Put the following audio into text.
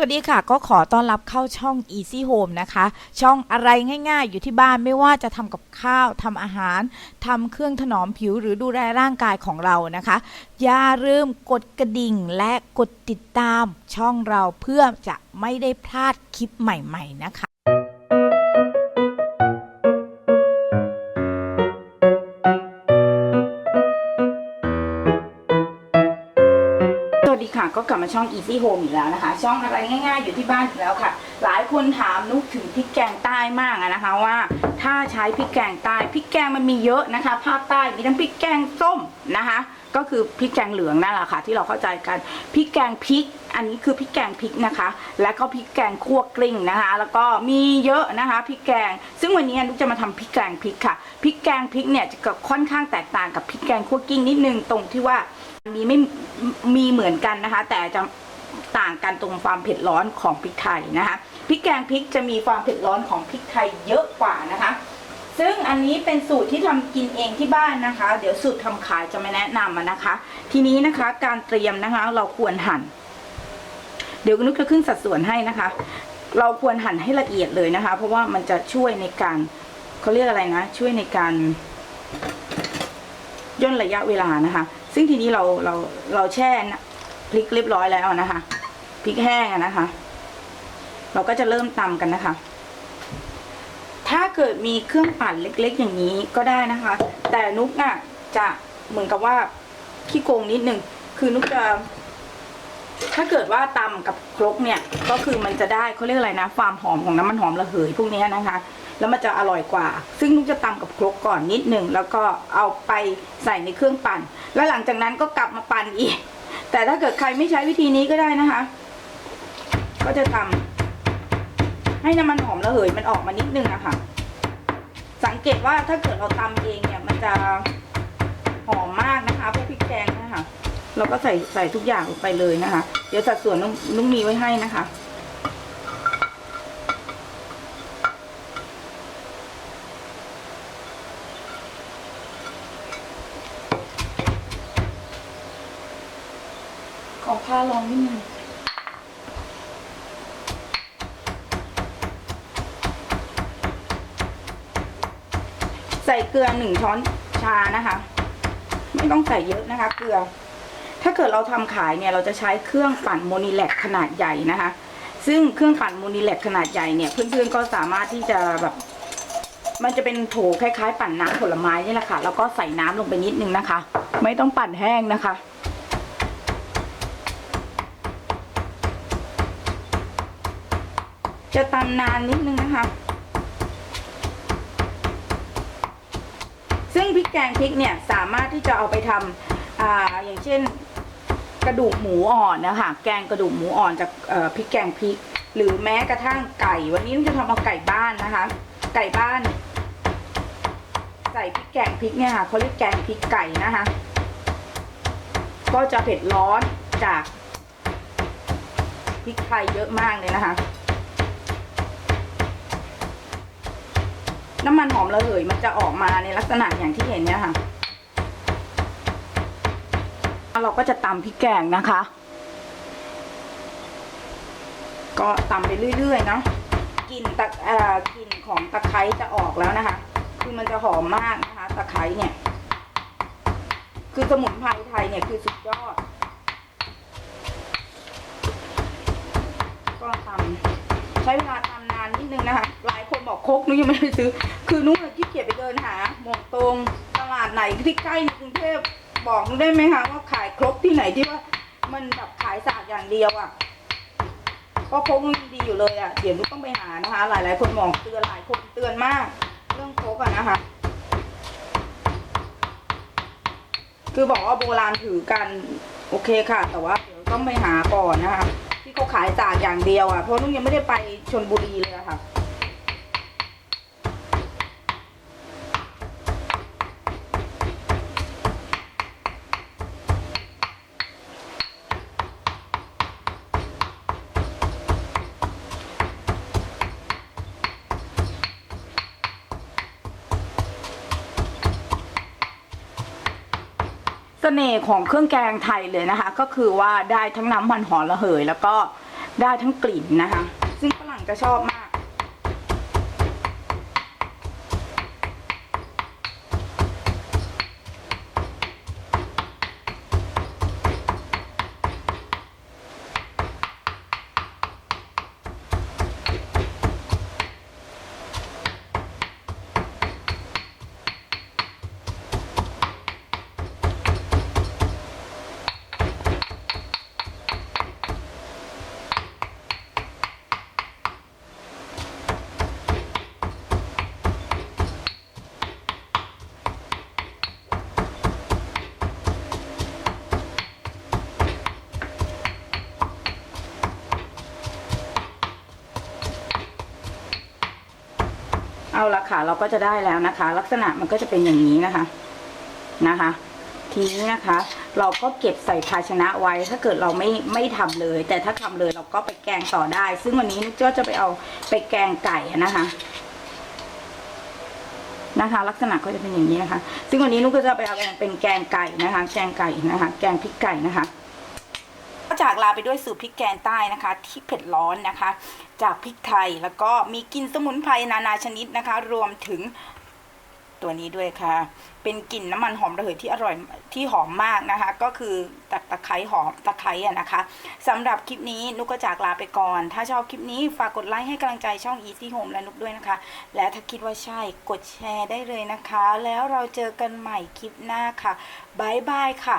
วัสดีค่ะ ก็ขอต้อนรับเข้าช่อง Easy Home นะคะ ช่องอะไรง่ายๆ อยู่ที่บ้านไม่ว่าจะทำกับข้าวทำอาหารทำเครื่องถนอมผิวหรือดูแลร่างกายของเรานะคะ อย่าลืมกดกระดิ่งและกดติดตามช่องเราเพื่อจะไม่ได้พลาดคลิปใหม่ ๆ นะคะ ดีค่ะก็กลับมาช่อง Easy Home อีกแล้วนะคะ ช่องอะไรง่ายๆ อยู่ที่บ้านอีกแล้วค่ะ หลายคนถามนุกถึงพริกแกงใต้มากนะคะว่า ถ้าใช้พริกแกงใต้พริกแกงมันมีเยอะนะคะ ภาคใต้มีทั้งพริกแกงส้มนะคะ ก็คือพริกแกงเหลืองนั่นแหละค่ะ ที่เราเข้าใจกันพริกแกงพริก อันนี้คือพริกแกงพริกนะคะ แล้วก็พริกแกงคั่วกลิ้งนะคะ แล้วก็มีเยอะนะคะพริกแกง ซึ่งวันนี้นุกจะมาทำพริกแกงพริกค่ะพริกแกงพริกเนี่ยจะค่อนข้างแตกต่างกับพริกแกงคั่วกลิ้งนิดนึงตรงที่ว่า มีไม่มีเหมือนกันนะคะ แต่จะต่างกันตรงความเผ็ดร้อนของพริกไทยนะคะพริกแกงพริกจะมีความเผ็ดร้อนของพริกไทยเยอะกว่านะคะ ซึ่งอันนี้เป็นสูตรที่ทำกินเองที่บ้านนะคะ เดี๋ยวสูตรทำขายจะไม่แนะนำนะคะ ทีนี้นะคะการเตรียมนะคะเราควรหั่น เดี๋ยวนุกจะขึ้นสัดส่วนให้นะคะ เราควรหั่นให้ละเอียดเลยนะคะ เพราะว่ามันจะช่วยในการเขาเรียกอะไรนะ ช่วยในการย่นระยะเวลานะคะ ซึ่งทีนี้เราเราเราแช่นะพริกเรียบร้อยแล้วนะคะพริกแห้งนะคะ เราก็จะเริ่มตำกันนะคะ ถ้าเกิดมีเครื่องปั่นเล็ก ๆ อย่างนี้ก็ได้นะคะ แต่นุกอะจะเหมือนกับว่าขี้โกงนิดนึงคือนุกจะถ้าเกิดว่าตำกับครกเนี่ย ก็คือมันจะได้เขาเรียกอะไรนะความหอมของน้ำมันหอมระเหยพวกนี้นะคะ แล้วมันจะอร่อยกว่า ซึ่งนุกจะตำกับครกก่อนนิดหนึ่งแล้วก็เอาไปใส่ในเครื่องปั่น แล้วหลังจากนั้นก็กลับมาปั่นอีก แต่ถ้าเกิดใครไม่ใช้วิธีนี้ก็ได้นะคะ ก็จะทำให้น้ำมันหอมระเหยมันออกมานิดนึงอะค่ะ สังเกตว่าถ้าเกิดเราตำเองเนี่ยมันจะหอมมากนะคะพวกพริกแกงนะคะเราก็ใส่ใส่ทุกอย่างลงไปเลยนะคะ เดี๋ยวสัดส่วนนุ้งนุ้งมีไว้ให้นะคะ ผ้าลองนิดนึงใส่เกลือหนึ่งช้อนชานะคะ ไม่ต้องใส่เยอะนะคะ เกลือ ถ้าเกิดเราทำขายเนี่ยเราจะใช้เครื่องปั่นโมนิแลกขนาดใหญ่นะคะ ซึ่งเครื่องปั่นโมนิแลกขนาดใหญ่เนี่ย เพื่อนๆก็สามารถที่จะแบบมันจะเป็นโถคล้ายๆ ปั่นน้ำผลไม้นี่แหละค่ะ แล้วก็ใส่น้ำลงไปนิดนึงนะคะ ไม่ต้องปั่นแห้งนะคะ จะตำนานนิดนึงนะคะ ซึ่งพริกแกงพริกเนี่ยสามารถที่จะเอาไปทำอ่าอย่างเช่นกระดูกหมูอ่อนนะคะแกงกระดูกหมูอ่อนจากพริกแกงพริก หรือแม้กระทั่งไก่ วันนี้เราจะทำเอาไก่บ้านนะคะ ไก่บ้านใส่พริกแกงพริกเนี่ยค่ะเขาเรียกแกงพริกไก่นะคะ ก็จะเผ็ดร้อนจากพริกไทยเยอะมากเลยนะคะ น้ำมันหอมระเหยมันจะออกมาในลักษณะอย่างที่เห็นเนี่ยค่ะ เราก็จะตำพริกแกงนะคะ ก็ตำไปเรื่อยๆเนาะกลิ่นตะกลิ่นของตะไคร้จะออกแล้วนะคะ คือมันจะหอมมากนะคะ ตะไคร้เนี่ย คือสมุนไพรไทยเนี่ยคือสุดยอด ก็ทำใช้เวลาทำ นิดนึงนะคะ หลายคนบอกคกนุ้ยยังไม่ได้ซื้อ คือนุ้ยขี้เกียจไปเดินหาหมองตรงตลาดไหนที่ใกล้ในกรุงเทพบอกนุ้ยได้ไหมคะว่าขายครกที่ไหนที่ว่ามันแบบขายสากอย่างเดียวอะ่ะก็ครกมันดีอยู่เลยอะ่ะเดี๋ยวนุ้ยต้องไปหานะคะ หลายๆคนบอกเตือนหลายคนเตือนมาก เรื่องคกอะนะคะ คือบอกว่าโบราณถือกันโอเคค่ะ แต่ว่าเดี๋ยวต้องไปหาก่อนนะคะ ที่เขาขายจากอย่างเดียวอะเพราะนุ้งยังไม่ได้ไปชนบุรีเลยอะค่ะ น่ห์ของเครื่องแกงไทยเลยนะคะ ก็คือว่าได้ทั้งน้ำมันหอมระเหย แล้วก็ได้ทั้งกลิ่นนะคะ ซึ่งฝรั่งจะชอบมาก เอาละค่ะ เราก็จะได้แล้วนะคะ ลักษณะมันก็จะเป็นอย่างนี้นะคะนะคะ ทีนี้นะคะ เราก็เก็บใส่ภาชนะไว้ ถ้าเกิดเราไม่ไม่ทำเลย แต่ถ้าทำเลยเราก็ไปแกงต่อได้ ซึ่งวันนี้นุกก็จะไปเอาไปแกงไก่นะคะ นะคะ ลักษณะก็จะเป็นอย่างนี้นะคะ ซึ่งวันนี้นุกก็จะไปเอาเป็นแกงไก่นะคะ แกงไก่นะคะ แกงพริกไก่นะคะ จากลาไปด้วยสูตรพริกแกงใต้นะคะ ที่เผ็ดร้อนนะคะ จากพริกไทยแล้วก็มีกลิ่นสมุนไพรนานาชนิดนะคะ รวมถึงตัวนี้ด้วยค่ะ เป็นกลิ่นน้ำมันหอมระเหยที่อร่อยที่หอมมากนะคะ ก็คือตะตะไคร้หอมตะไคร้อะนะคะสำหรับคลิปนี้นุกก็จากลาไปก่อน ถ้าชอบคลิปนี้ฝากกดไลค์ให้กำลังใจช่อง Easy Home และนุกด้วยนะคะ และถ้าคิดว่าใช่กดแชร์ได้เลยนะคะ แล้วเราเจอกันใหม่คลิปหน้าค่ะบายบายค่ะ